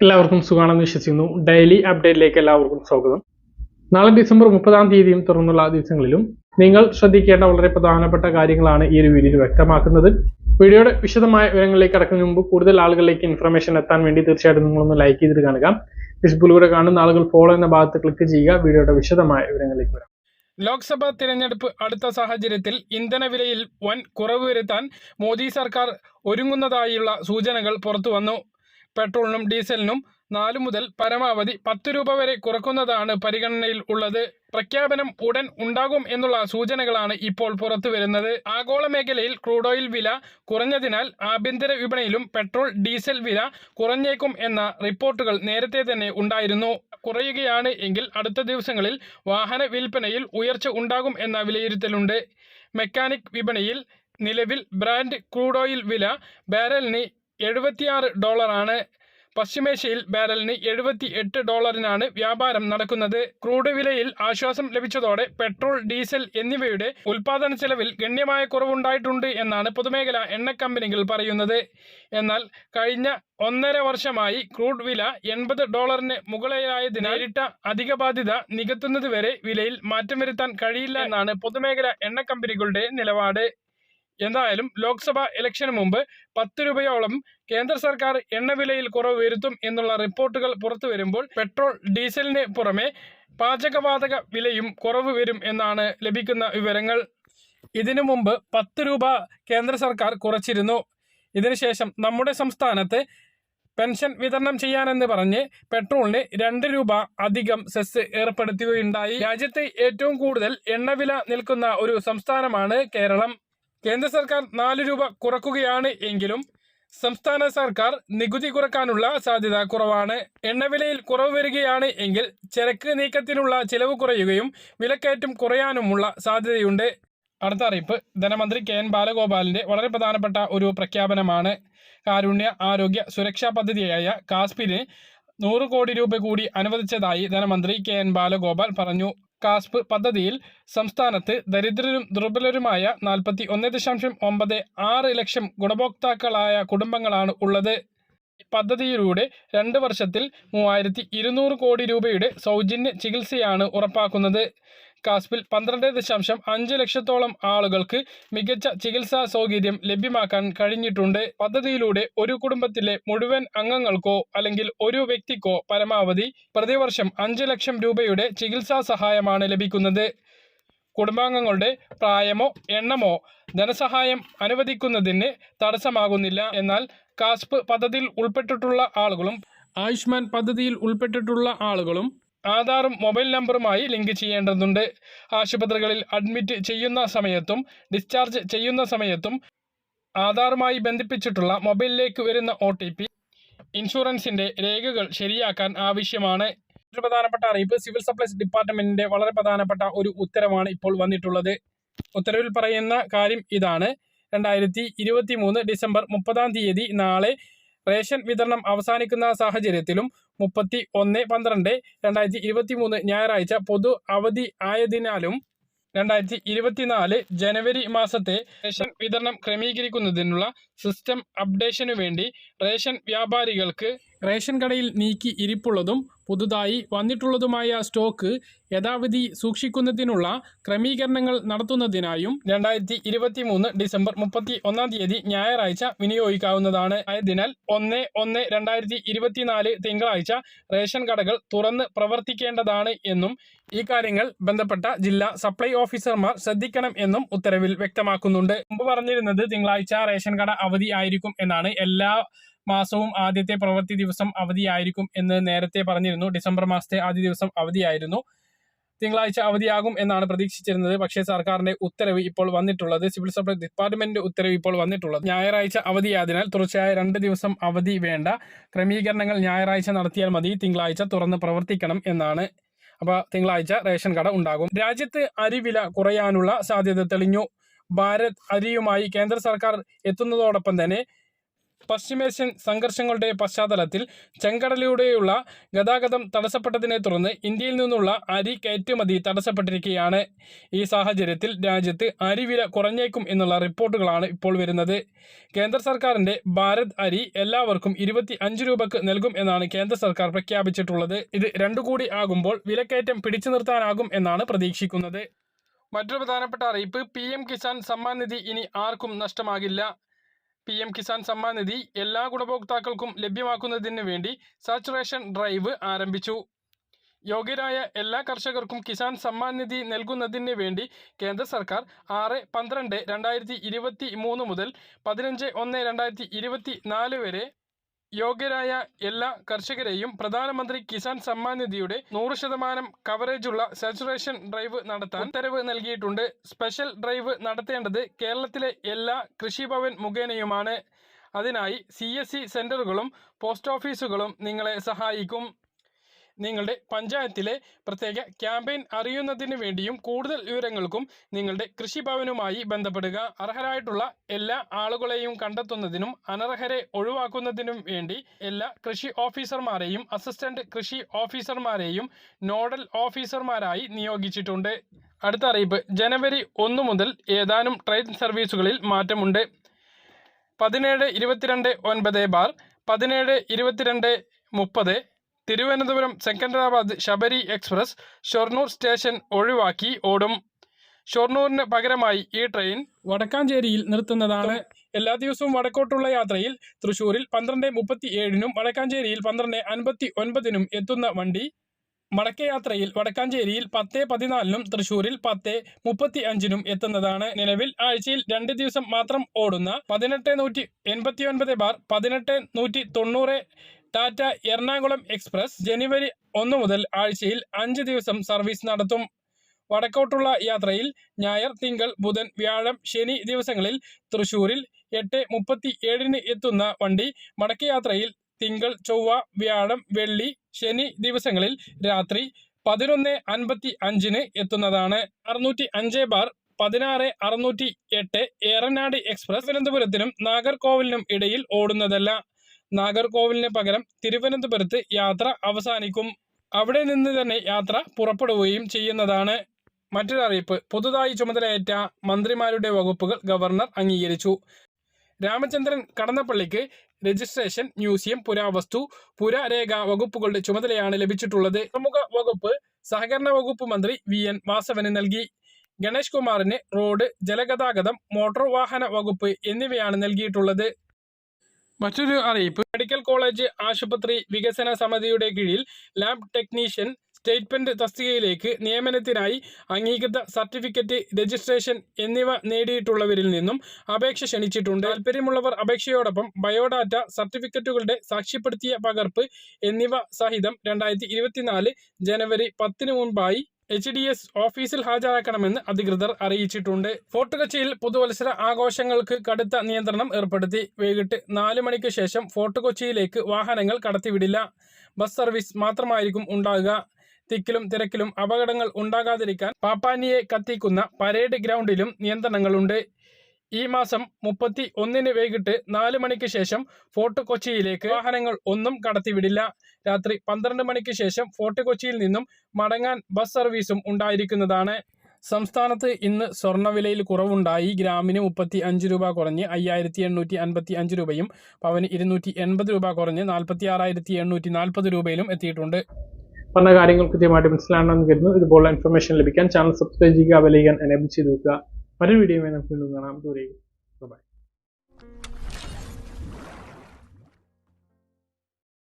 എല്ലാവർക്കും സുഖമാണെന്ന് വിശ്വസിക്കുന്നു. ഡെയിലി അപ്ഡേറ്റിലേക്ക് എല്ലാവർക്കും സ്വാഗതം. നാളെ ഡിസംബർ മുപ്പതാം തീയതിയും തുറന്നുള്ള ദിവസങ്ങളിലും നിങ്ങൾ ശ്രദ്ധിക്കേണ്ട വളരെ പ്രധാനപ്പെട്ട കാര്യങ്ങളാണ് ഈ ഒരു വീഡിയോയിൽ വ്യക്തമാക്കുന്നത്. വീഡിയോയുടെ വിശദമായ വിവരങ്ങളിലേക്ക് കടക്കുന്നതിന് മുമ്പ് കൂടുതൽ ആളുകളിലേക്ക് ഇൻഫർമേഷൻ എത്താൻ വേണ്ടി തീർച്ചയായിട്ടും നിങ്ങളൊന്ന് ലൈക്ക് ചെയ്തിട്ട് കാണുക. ഫേസ്ബുക്കിലൂടെ കാണുന്ന ആളുകൾ ഫോളോ എന്ന ഭാഗത്ത് ക്ലിക്ക് ചെയ്യുക. വീഡിയോയുടെ വിശദമായ വിവരങ്ങളിലേക്ക് വരാം. ലോക്സഭാ തിരഞ്ഞെടുപ്പ് അടുത്ത സാഹചര്യത്തിൽ ഇന്ധനവിലയിൽ വൻ കുറവ് വരുത്താൻ മോദി സർക്കാർ ഒരുങ്ങുന്നതായുള്ള സൂചനകൾ പുറത്തുവന്നു പെട്രോളിനും ഡീസലിനും നാലു മുതൽ പരമാവധി പത്ത് രൂപ വരെ കുറക്കുന്നതാണ് പരിഗണനയിൽ ഉള്ളത്. പ്രഖ്യാപനം ഉടൻ ഉണ്ടാകും എന്നുള്ള സൂചനകളാണ് ഇപ്പോൾ പുറത്തു വരുന്നത്. ആഗോള മേഖലയിൽ ക്രൂഡ് ഓയിൽ വില കുറഞ്ഞതിനാൽ ആഭ്യന്തര വിപണിയിലും പെട്രോൾ ഡീസൽ വില കുറഞ്ഞേക്കും എന്ന റിപ്പോർട്ടുകൾ നേരത്തെ തന്നെ ഉണ്ടായിരുന്നു. കുറയുകയാണ് എങ്കിൽ അടുത്ത ദിവസങ്ങളിൽ വാഹന വിൽപ്പനയിൽ ഉയർച്ച ഉണ്ടാകും എന്ന വിലയിരുത്തലുണ്ട്. മെക്കാനിക് വിപണിയിൽ നിലവിൽ ബ്രാൻഡ് ക്രൂഡ് ഓയിൽ വില ബാരലിന് എഴുപത്തിയാറ് ഡോളറാണ്. പശ്ചിമേഷ്യയിൽ ബാരലിന് എഴുപത്തി എട്ട് ഡോളറിനാണ് വ്യാപാരം നടക്കുന്നത്. ക്രൂഡ് വിലയിൽ ആശ്വാസം ലഭിച്ചതോടെ പെട്രോൾ ഡീസൽ എന്നിവയുടെ ഉൽപാദന ചെലവിൽ ഗണ്യമായ കുറവുണ്ടായിട്ടുണ്ട് എന്നാണ് പൊതുമേഖലാ എണ്ണ കമ്പനികൾ പറയുന്നത്. എന്നാൽ കഴിഞ്ഞ ഒന്നര വർഷമായി ക്രൂഡ് വില എൺപത് ഡോളറിന് മുകളിലായതിനാൽ നേരിട്ട അധിക ബാധ്യത നികത്തുന്നതുവരെ വിലയിൽ മാറ്റം വരുത്താൻ കഴിയില്ല എന്നാണ് പൊതുമേഖലാ എണ്ണ കമ്പനികളുടെ നിലപാട്. എന്തായാലും ലോക്സഭ ഇലക്ഷന് മുമ്പ് പത്ത് രൂപയോളം കേന്ദ്ര സർക്കാർ എണ്ണവിലയിൽ കുറവ് വരുത്തും എന്നുള്ള റിപ്പോർട്ടുകൾ പുറത്തു വരുമ്പോൾ പെട്രോൾ ഡീസലിന് പുറമെ പാചകവാതക വിലയും കുറവ് വരും എന്നാണ് ലഭിക്കുന്ന വിവരങ്ങൾ. ഇതിനു മുമ്പ് പത്ത് രൂപ കേന്ദ്ര സർക്കാർ കുറച്ചിരുന്നു. ഇതിനുശേഷം നമ്മുടെ സംസ്ഥാനത്ത് പെൻഷൻ വിതരണം ചെയ്യാനെന്ന് പറഞ്ഞ് പെട്രോളിന് രണ്ട് രൂപ അധികം സെസ് ഏർപ്പെടുത്തുകയുണ്ടായി. രാജ്യത്ത് ഏറ്റവും കൂടുതൽ എണ്ണവില നിൽക്കുന്ന ഒരു സംസ്ഥാനമാണ് കേരളം. കേന്ദ്ര സർക്കാർ നാല് രൂപ കുറക്കുകയാണ് എങ്കിലും സംസ്ഥാന സർക്കാർ നികുതി കുറക്കാനുള്ള സാധ്യത കുറവാണ്. എണ്ണവിലയിൽ കുറവ് വരികയാണ് എങ്കിൽ ചരക്ക് നീക്കത്തിനുള്ള ചിലവ് കുറയുകയും വിലക്കയറ്റം കുറയാനുമുള്ള സാധ്യതയുണ്ട്. അടുത്ത അറിയിപ്പ്. ധനമന്ത്രി കെ എൻ ബാലഗോപാലിന്റെ വളരെ പ്രധാനപ്പെട്ട ഒരു പ്രഖ്യാപനമാണ്. കാരുണ്യ ആരോഗ്യ സുരക്ഷാ പദ്ധതിയായ കാസ്പിന് നൂറ് കോടി രൂപ കൂടി അനുവദിച്ചതായി ധനമന്ത്രി കെ എൻ ബാലഗോപാൽ പറഞ്ഞു. കാസ്പ് പദ്ധതിയിൽ സംസ്ഥാനത്ത് ദരിദ്രരും ദുർബലരുമായ നാൽപ്പത്തി ഒന്ന് ദശാംശം ഒമ്പത് ആറ് ലക്ഷം ഗുണഭോക്താക്കളായ കുടുംബങ്ങളാണ് ഉള്ളത്. പദ്ധതിയിലൂടെ രണ്ട് വർഷത്തിൽ മൂവായിരത്തി ഇരുന്നൂറ് കോടി രൂപയുടെ സൗജന്യ ചികിത്സയാണ് ഉറപ്പാക്കുന്നത്. കാസ്പിൽ പന്ത്രണ്ട് ദശാംശം അഞ്ച് ലക്ഷത്തോളം ആളുകൾക്ക് മികച്ച ചികിത്സാ സൗകര്യം ലഭ്യമാക്കാൻ കഴിഞ്ഞിട്ടുണ്ട്. പദ്ധതിയിലൂടെ ഒരു കുടുംബത്തിലെ മുഴുവൻ അംഗങ്ങൾക്കോ അല്ലെങ്കിൽ ഒരു വ്യക്തിക്കോ പരമാവധി പ്രതിവർഷം അഞ്ച് ലക്ഷം രൂപയുടെ ചികിത്സാ സഹായമാണ് ലഭിക്കുന്നത്. കുടുംബാംഗങ്ങളുടെ പ്രായമോ എണ്ണമോ ധനസഹായം അനുവദിക്കുന്നതിന് തടസ്സമാകുന്നില്ല. എന്നാൽ കാസ്പ് പദ്ധതിയിൽ ഉൾപ്പെട്ടിട്ടുള്ള ആളുകളും ആയുഷ്മാൻ പദ്ധതിയിൽ ഉൾപ്പെട്ടിട്ടുള്ള ആളുകളും ആധാറും മൊബൈൽ നമ്പറുമായി ലിങ്ക് ചെയ്യേണ്ടതുണ്ട്. ആശുപത്രികളിൽ അഡ്മിറ്റ് ചെയ്യുന്ന സമയത്തും ഡിസ്ചാർജ് ചെയ്യുന്ന സമയത്തും ആധാറുമായി ബന്ധിപ്പിച്ചിട്ടുള്ള മൊബൈലിലേക്ക് വരുന്ന ഒ ടി പി ഇൻഷുറൻസിന്റെ രേഖകൾ ശരിയാക്കാൻ ആവശ്യമാണ്. ഒരു പ്രധാനപ്പെട്ട അറിയിപ്പ് സിവിൽ സപ്ലൈസ് ഡിപ്പാർട്ട്മെന്റിന്റെ വളരെ പ്രധാനപ്പെട്ട ഒരു ഉത്തരവാണ് ഇപ്പോൾ വന്നിട്ടുള്ളത്. ഉത്തരവിൽ പറയുന്ന കാര്യം ഇതാണ്. രണ്ടായിരത്തി ഇരുപത്തി മൂന്ന് ഡിസംബർ മുപ്പതാം തീയതി നാളെ റേഷൻ വിതരണം അവസാനിക്കുന്ന സാഹചര്യത്തിലും മുപ്പത്തി ഒന്ന് പന്ത്രണ്ട് രണ്ടായിരത്തി ഇരുപത്തി മൂന്ന് ഞായറാഴ്ച പൊതു അവധി ആയതിനാലും രണ്ടായിരത്തി ഇരുപത്തിനാല് ജനുവരി മാസത്തെ റേഷൻ വിതരണം ക്രമീകരിക്കുന്നതിനുള്ള സിസ്റ്റം അപ്ഡേഷനു വേണ്ടി റേഷൻ വ്യാപാരികൾക്ക് റേഷൻ കടയിൽ നീക്കി ഇരിപ്പുള്ളതും പുതുതായി വന്നിട്ടുള്ളതുമായ സ്റ്റോക്ക് യഥാവിധി സൂക്ഷിക്കുന്നതിനുള്ള ക്രമീകരണങ്ങൾ നടത്തുന്നതിനായും രണ്ടായിരത്തി ഇരുപത്തി മൂന്ന് ഡിസംബർ മുപ്പത്തി ഒന്നാം തീയതി ഞായറാഴ്ച വിനിയോഗിക്കാവുന്നതാണ്. ആയതിനാൽ ഒന്ന് ഒന്ന് രണ്ടായിരത്തി ഇരുപത്തിനാല് തിങ്കളാഴ്ച റേഷൻ കടകൾ തുറന്ന് പ്രവർത്തിക്കേണ്ടതാണ് എന്നും ഈ കാര്യങ്ങൾ ബന്ധപ്പെട്ട ജില്ലാ സപ്ലൈ ഓഫീസർമാർ ശ്രദ്ധിക്കണം എന്നും ഉത്തരവിൽ വ്യക്തമാക്കുന്നുണ്ട്. മുമ്പ് പറഞ്ഞിരുന്നത് തിങ്കളാഴ്ച റേഷൻ കട അവധി ആയിരിക്കും എന്നാണ്. എല്ലാ മാസവും ആദ്യത്തെ പ്രവൃത്തി ദിവസം അവധിയായിരിക്കും എന്ന് നേരത്തെ പറഞ്ഞിരുന്നു. ഡിസംബർ മാസത്തെ ആദ്യ ദിവസം അവധിയായിരുന്നു. തിങ്കളാഴ്ച അവധിയാകും എന്നാണ് പ്രതീക്ഷിച്ചിരുന്നത്. പക്ഷേ സർക്കാരിന്റെ ഉത്തരവ് ഇപ്പോൾ വന്നിട്ടുള്ളത് സിവിൽ സപ്ലൈ ഡിപ്പാർട്ട്മെന്റ് ഉത്തരവ് ഇപ്പോൾ വന്നിട്ടുള്ളത്. ഞായറാഴ്ച അവധിയായതിനാൽ തുടർച്ചയായ രണ്ട് ദിവസം അവധി വേണ്ട. ക്രമീകരണങ്ങൾ ഞായറാഴ്ച നടത്തിയാൽ മതി. തിങ്കളാഴ്ച തുറന്ന് പ്രവർത്തിക്കണം എന്നാണ്. അപ്പോൾ തിങ്കളാഴ്ച റേഷൻ കട ഉണ്ടാകും. രാജ്യത്ത് അരിവില കുറയാനുള്ള സാധ്യത തെളിഞ്ഞു. ഭാരത് അരിയുമായി കേന്ദ്ര സർക്കാർ എത്തുന്നതോടൊപ്പം തന്നെ പശ്ചിമേഷ്യൻ സംഘർഷങ്ങളുടെ പശ്ചാത്തലത്തിൽ ചെങ്കടലിലൂടെയുള്ള ഗതാഗതം തടസ്സപ്പെട്ടതിനെ തുടർന്ന് ഇന്ത്യയിൽ നിന്നുള്ള അരി കയറ്റുമതി തടസ്സപ്പെട്ടിരിക്കുകയാണ്. ഈ സാഹചര്യത്തിൽ രാജ്യത്ത് അരിവില കുറഞ്ഞേക്കും എന്നുള്ള റിപ്പോർട്ടുകളാണ് ഇപ്പോൾ വരുന്നത്. കേന്ദ്ര സർക്കാരിന്റെ ഭാരത് അരി എല്ലാവർക്കും ഇരുപത്തി അഞ്ച് രൂപക്ക് നൽകും എന്നാണ് കേന്ദ്ര സർക്കാർ പ്രഖ്യാപിച്ചിട്ടുള്ളത്. ഇത് രണ്ടു കൂടി ആകുമ്പോൾ വിലക്കയറ്റം പിടിച്ചു നിർത്താനാകും എന്നാണ് പ്രതീക്ഷിക്കുന്നത്. മറ്റൊരു പ്രധാനപ്പെട്ട അറിയിപ്പ് പി എം കിസാൻ സമ്മാൻ നിധി ഇനി ആർക്കും നഷ്ടമാകില്ല. പി എം കിസാൻ സമ്മാൻ നിധി എല്ലാ ഗുണഭോക്താക്കൾക്കും ലഭ്യമാക്കുന്നതിന് വേണ്ടി സാച്ചുറേഷൻ ഡ്രൈവ് ആരംഭിച്ചു. യോഗ്യരായ എല്ലാ കർഷകർക്കും കിസാൻ സമ്മാൻ നിധി നൽകുന്നതിന് വേണ്ടി കേന്ദ്ര സർക്കാർ ആറ് പന്ത്രണ്ട് രണ്ടായിരത്തി ഇരുപത്തി മൂന്ന് മുതൽ പതിനഞ്ച് ഒന്ന് രണ്ടായിരത്തി ഇരുപത്തി നാല് വരെ യോഗ്യരായ എല്ലാ കർഷകരെയും പ്രധാനമന്ത്രി കിസാൻ സമ്മാൻ നിധിയുടെ നൂറ് ശതമാനം കവറേജുള്ള സാച്ചുറേഷൻ ഡ്രൈവ് നടത്താൻ ഉത്തരവ് നൽകിയിട്ടുണ്ട്. സ്പെഷ്യൽ ഡ്രൈവ് നടത്തേണ്ടത് കേരളത്തിലെ എല്ലാ കൃഷിഭവൻ മുഖേനയുമാണ്. അതിനായി സി എസ് സി സെന്ററുകളും പോസ്റ്റ് ഓഫീസുകളും നിങ്ങളെ സഹായിക്കും. നിങ്ങളുടെ പഞ്ചായത്തിലെ പ്രത്യേക ക്യാമ്പയിൻ അറിയുന്നതിന് വേണ്ടിയും കൂടുതൽ വിവരങ്ങൾക്കും നിങ്ങളുടെ കൃഷിഭവനുമായി ബന്ധപ്പെടുക. അർഹരായിട്ടുള്ള എല്ലാ ആളുകളെയും കണ്ടെത്തുന്നതിനും അനർഹരെ ഒഴിവാക്കുന്നതിനും വേണ്ടി എല്ലാ കൃഷി ഓഫീസർമാരെയും അസിസ്റ്റന്റ് കൃഷി ഓഫീസർമാരെയും നോഡൽ ഓഫീസർമാരായി നിയോഗിച്ചിട്ടുണ്ട്. അടുത്ത അറിയിപ്പ്. ജനുവരി ഒന്ന് മുതൽ ഏതാനും ട്രെയിൻ സർവീസുകളിൽ മാറ്റമുണ്ട്. പതിനേഴ് ഇരുപത്തിരണ്ട് ഒൻപത് ബാർ പതിനേഴ് ഇരുപത്തിരണ്ട് മുപ്പത് തിരുവനന്തപുരം സെക്കൻഡറാബാദ് ശബരി എക്സ്പ്രസ് ഷൊർണൂർ സ്റ്റേഷൻ ഒഴിവാക്കി ഓടും. ഷൊർണൂറിന് പകരമായി ഈ ട്രെയിൻ വടക്കാഞ്ചേരിയിൽ നിർത്തുന്നതാണ്. എല്ലാ ദിവസവും വടക്കോട്ടുള്ള യാത്രയിൽ തൃശൂരിൽ പന്ത്രണ്ട് മുപ്പത്തി ഏഴിനും വടക്കാഞ്ചേരിയിൽ പന്ത്രണ്ട് അൻപത്തി ഒൻപതിനും എത്തുന്ന വണ്ടി മടക്കയാത്രയിൽ വടക്കാഞ്ചേരിയിൽ പത്ത് പതിനാലിനും തൃശൂരിൽ പത്ത് മുപ്പത്തി അഞ്ചിനും എത്തുന്നതാണ്. നിലവിൽ ആഴ്ചയിൽ രണ്ട് ദിവസം മാത്രം ഓടുന്ന പതിനെട്ട് നൂറ്റി എൺപത്തി ഒൻപത് ബാർ പതിനെട്ട് നൂറ്റി തൊണ്ണൂറ് ടാറ്റ എറണാകുളം എക്സ്പ്രസ് ജനുവരി ഒന്ന് മുതൽ ആഴ്ചയിൽ അഞ്ച് ദിവസം സർവീസ് നടത്തും. വടക്കോട്ടുള്ള യാത്രയിൽ ഞായർ തിങ്കൾ ബുധൻ വ്യാഴം ശനി ദിവസങ്ങളിൽ തൃശൂരിൽ എട്ട് മുപ്പത്തി ഏഴിന് എത്തുന്ന വണ്ടി മടക്കയാത്രയിൽ തിങ്കൾ ചൊവ്വ വ്യാഴം വെള്ളി ശനി ദിവസങ്ങളിൽ രാത്രി പതിനൊന്ന് അൻപത്തി അഞ്ചിന് എത്തുന്നതാണ്. അറുന്നൂറ്റി അഞ്ച് ബാർ പതിനാറ് അറുന്നൂറ്റി എട്ട് ഏറനാട് എക്സ്പ്രസ് തിരുവനന്തപുരത്തിനും നാഗർകോവിലിനും ഇടയിൽ ഓടുന്നതല്ല. നാഗർകോവിലിന് പകരം തിരുവനന്തപുരത്ത് യാത്ര അവസാനിക്കും. അവിടെ നിന്ന് തന്നെ യാത്ര പുറപ്പെടുകയും ചെയ്യുന്നതാണ്. മറ്റൊരറിയിപ്പ് പുതുതായി ചുമതലയേറ്റ മന്ത്രിമാരുടെ വകുപ്പുകൾ ഗവർണർ അംഗീകരിച്ചു. രാമചന്ദ്രൻ കടന്നപ്പള്ളിക്ക് രജിസ്ട്രേഷൻ മ്യൂസിയം പുരാവസ്തു പുരാരേഖ വകുപ്പുകളുടെ ചുമതലയാണ് ലഭിച്ചിട്ടുള്ളത്. പ്രമുഖ വകുപ്പ് സഹകരണ വകുപ്പ് മന്ത്രി വി. എൻ. വാസവന് നൽകി. ഗണേഷ് കുമാറിന് റോഡ് ജലഗതാഗതം മോട്ടോർ വാഹന വകുപ്പ് എന്നിവയാണ് നൽകിയിട്ടുള്ളത്. മറ്റൊരു അറിയിപ്പ്. മെഡിക്കൽ കോളേജ് ആശുപത്രി വികസന സമിതിയുടെ കീഴിൽ ലാബ് ടെക്നീഷ്യൻ സ്റ്റേറ്റ്മെന്റ് തസ്തികയിലേക്ക് നിയമനത്തിനായി അംഗീകൃത സർട്ടിഫിക്കറ്റ് രജിസ്ട്രേഷൻ എന്നിവ നേടിയിട്ടുള്ളവരിൽ നിന്നും അപേക്ഷ ക്ഷണിച്ചിട്ടുണ്ട്. താല്പര്യമുള്ളവർ അപേക്ഷയോടൊപ്പം ബയോഡാറ്റ സർട്ടിഫിക്കറ്റുകളുടെ സാക്ഷ്യപ്പെടുത്തിയ പകർപ്പ് എന്നിവ സഹിതം രണ്ടായിരത്തി ജനുവരി പത്തിന് മുൻപായി എച്ച് ഡി എസ് ഓഫീസിൽ ഹാജരാക്കണമെന്ന് അധികൃതർ അറിയിച്ചിട്ടുണ്ട്. ഫോർട്ട് കൊച്ചിയിൽ പുതുവത്സര ആഘോഷങ്ങൾക്ക് കടുത്ത നിയന്ത്രണം ഏർപ്പെടുത്തി. വൈകിട്ട് നാല് മണിക്ക് ശേഷം ഫോർട്ട് കൊച്ചിയിലേക്ക് വാഹനങ്ങൾ കടത്തിവിടില്ല. ബസ് സർവീസ് മാത്രമായിരിക്കും ഉണ്ടാകുക. തിക്കിലും തിരക്കിലും അപകടങ്ങൾ ഉണ്ടാകാതിരിക്കാൻ പാപ്പാനിയെ കത്തിക്കുന്ന പരേഡ് ഗ്രൗണ്ടിലും നിയന്ത്രണങ്ങളുണ്ട്. ഈ മാസം മുപ്പത്തി ഒന്നിന് വൈകിട്ട് നാല് മണിക്ക് ശേഷം ഫോർട്ട് കൊച്ചിയിലേക്ക് വാഹനങ്ങൾ ഒന്നും കടത്തിവിടില്ല. രാത്രി പന്ത്രണ്ട് മണിക്ക് ശേഷം ഫോർട്ട് കൊച്ചിയിൽ നിന്നും മടങ്ങാൻ ബസ് സർവീസും ഉണ്ടായിരിക്കുന്നതാണ്. സംസ്ഥാനത്ത് ഇന്ന് സ്വർണവിലയിൽ കുറവുണ്ടായി. ഗ്രാമിന് മുപ്പത്തി അഞ്ച് രൂപ കുറഞ്ഞ് അയ്യായിരത്തി എണ്ണൂറ്റി അൻപത്തി അഞ്ച് രൂപയും പവന് ഇരുന്നൂറ്റി എൺപത് രൂപ കുറഞ്ഞ് നാൽപ്പത്തി ആറായിരത്തി എണ്ണൂറ്റി നാൽപ്പത് രൂപയിലും എത്തിയിട്ടുണ്ട്. പറഞ്ഞ കാര്യങ്ങൾ കൃത്യമായിട്ട് മനസ്സിലാണെന്ന് കരുതുന്നു. ഇതുപോലുള്ള ഇൻഫർമേഷൻ ലഭിക്കാൻ ചാനൽ സബ്സ്ക്രൈബ് ചെയ്യുക വിലയിക്കാൻ എനേബിൾ ചെയ്ത് വെക്കുക മറ്റൊരു വീഡിയോ നമുക്ക് വീണ്ടും കാണാം ദൂരേക്ക്